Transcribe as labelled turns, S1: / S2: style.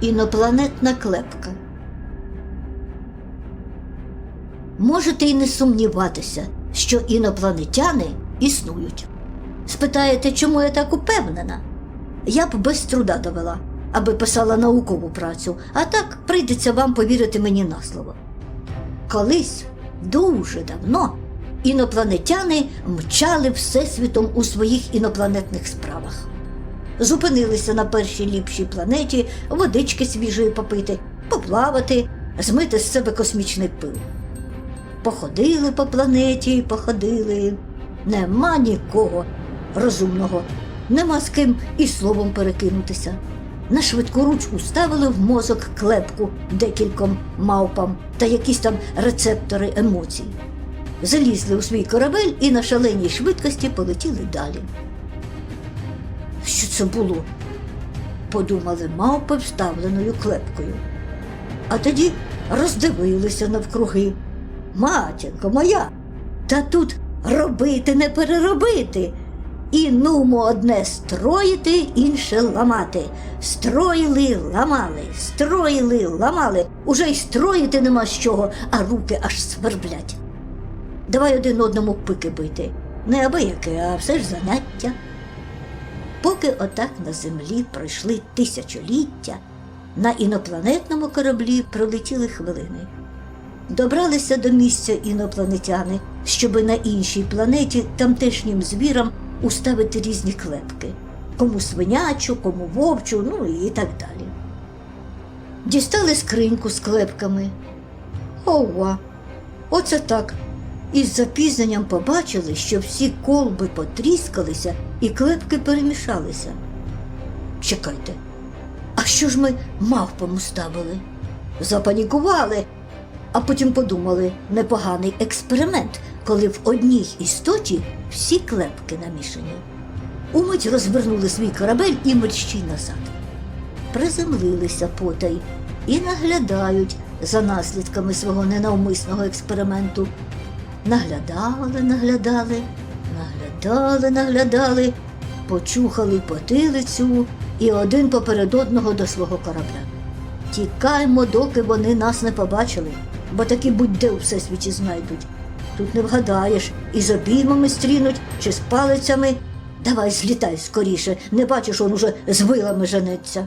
S1: Інопланетна клепка. Можете й не сумніватися, що інопланетяни існують. Спитаєте, чому я так упевнена? Я б без труда довела, аби писала наукову працю, а так прийдеться вам повірити мені на слово. Колись, дуже давно, інопланетяни мчали Всесвітом у своїх інопланетних справах. Зупинилися на першій ліпшій планеті, водички свіжої попити, поплавати, змити з себе космічний пил. Походили по планеті, походили. Нема нікого розумного, нема з ким і словом перекинутися. На швидку руч уставили в мозок клепку декільком мавпам та якісь там рецептори емоцій. Залізли у свій корабель і на шаленій швидкості полетіли далі. Це подумали мавпи вставленою клепкою. А тоді роздивилися навкруги. Матінко моя, та тут робити не переробити. І нумо одне строїти, інше ламати. Строїли, ламали, строїли, ламали. Уже й строїти нема з чого, а руки аж сверблять. Давай один одному пики бити. Не аби яке, а все ж заняття. Поки отак на землі пройшли тисячоліття, на інопланетному кораблі пролетіли хвилини. Добралися до місця інопланетяни, щоби на іншій планеті тамтешнім звірам уставити різні клепки кому свинячу, кому вовчу, ну і так далі. Дістали скриньку з клепками. Ова, оце так. Із запізненням побачили, що всі колби потріскалися і клепки перемішалися. Чекайте, а що ж ми мавпам уставили? Запанікували, а потім подумали непоганий експеримент, коли в одній істоті всі клепки намішані. Умить розвернули свій корабель і мерщій назад. Приземлилися потай і наглядають за наслідками свого ненавмисного експерименту. Наглядали, наглядали, наглядали, наглядали, почухали потилицю і один поперед одного до свого корабля. Тікаймо, доки вони нас не побачили, бо таки будь-де у всесвіті знайдуть. Тут не вгадаєш, і з обіймами стрінуть, чи з палицями. Давай злітай скоріше, не бачиш, он уже з вилами женеться.